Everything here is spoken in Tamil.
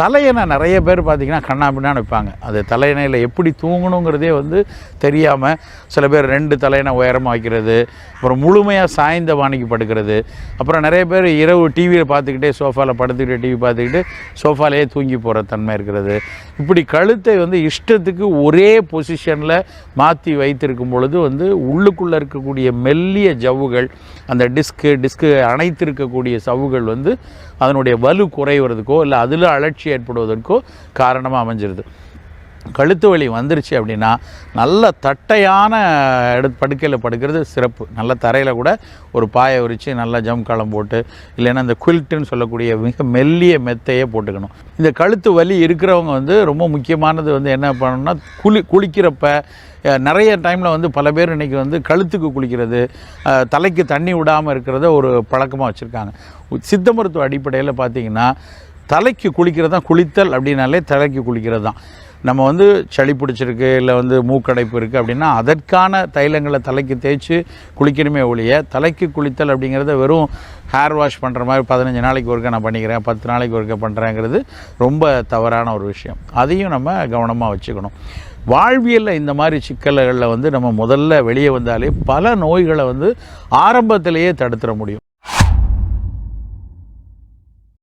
தலையணை நிறைய பேர் பார்த்தீங்கன்னா கண்ணா பின்னான்னு வைப்பாங்க. அது தலையணையில் எப்படி தூங்கணுங்கிறதே வந்து தெரியாமல் சில பேர் ரெண்டு தலையணை உயரமாக வைக்கிறது அப்புறம் முழுமையாக சாய்ந்த வாணிக்கு படுக்கிறது அப்புறம் நிறைய பேர் இரவு டிவியில் பார்த்துக்கிட்டே சோஃபாவில் படுத்துக்கிட்டே டிவி பார்த்துக்கிட்டு சோஃபாலேயே தூங்கி போகிற தன்மை இருக்கிறது. இப்படி கழுத்தை வந்து இஷ்டத்துக்கு ஒரே பொசிஷனில் மாற்றி வைத்திருக்கும் பொழுது வந்து உள்ளுக்குள்ளே இருக்கக்கூடிய மெல்லிய ஜவ்வுகள் அந்த டிஸ்க்கு டிஸ்க்கு அணைத்திருக்கக்கூடிய சவ்வுகள் வந்து அதனுடைய வலு குறைவதற்கோ இல்லை அதில் அலட்சி ஏற்படுவதற்கோ காரணமாக அமைஞ்சிருது. கழுத்து வலி வந்துருச்சு அப்படின்னா நல்ல தட்டையான எடு படுக்கையில் படுக்கிறது சிறப்பு. நல்ல தரையில் கூட ஒரு பாயை உரித்து நல்லா ஜம் காலம் போட்டு இல்லைன்னா இந்த குயில்ட்டுன்னு சொல்லக்கூடிய மிக மெல்லிய மெத்தையே போட்டுக்கணும். இந்த கழுத்து வலி இருக்கிறவங்க வந்து ரொம்ப முக்கியமானது வந்து என்ன பண்ணணும்னா குளி குளிக்கிறப்ப நிறைய டைமில் வந்து பல பேர் இன்றைக்கி வந்து கழுத்துக்கு குளிக்கிறது தலைக்கு தண்ணி விடாமல் இருக்கிறத ஒரு பழக்கமாக வச்சுருக்காங்க. சித்த மருத்துவ அடிப்படையில் பார்த்தீங்கன்னா தலைக்கு குளிக்கிறது தான் குளித்தல் அப்படின்னாலே தலைக்கு குளிக்கிறது தான். நம்ம வந்து சளி பிடிச்சிருக்கு இல்லை வந்து மூக்கடைப்பு இருக்குது அப்படின்னா அதற்கான தைலங்களை தலைக்கு தேய்ச்சி குளிக்கணுமே ஒழிய தலைக்கு குளித்தல் அப்படிங்கிறத வெறும் ஹேர் வாஷ் பண்ணுற மாதிரி பதினஞ்சு நாளைக்கு ஒருக்கா நான் பண்ணிக்கிறேன் பத்து நாளைக்கு ஒருக்கா பண்ணுறேங்கிறது ரொம்ப தவறான ஒரு விஷயம். அதையும் நம்ம கவனமாக வச்சுக்கணும். வாழ்வியலில் இந்த மாதிரி சிக்கல்களில் வந்து நம்ம முதல்ல வெளியே வந்தாலே பல நோய்களை வந்து ஆரம்பத்திலேயே தடுத்துட முடியும்.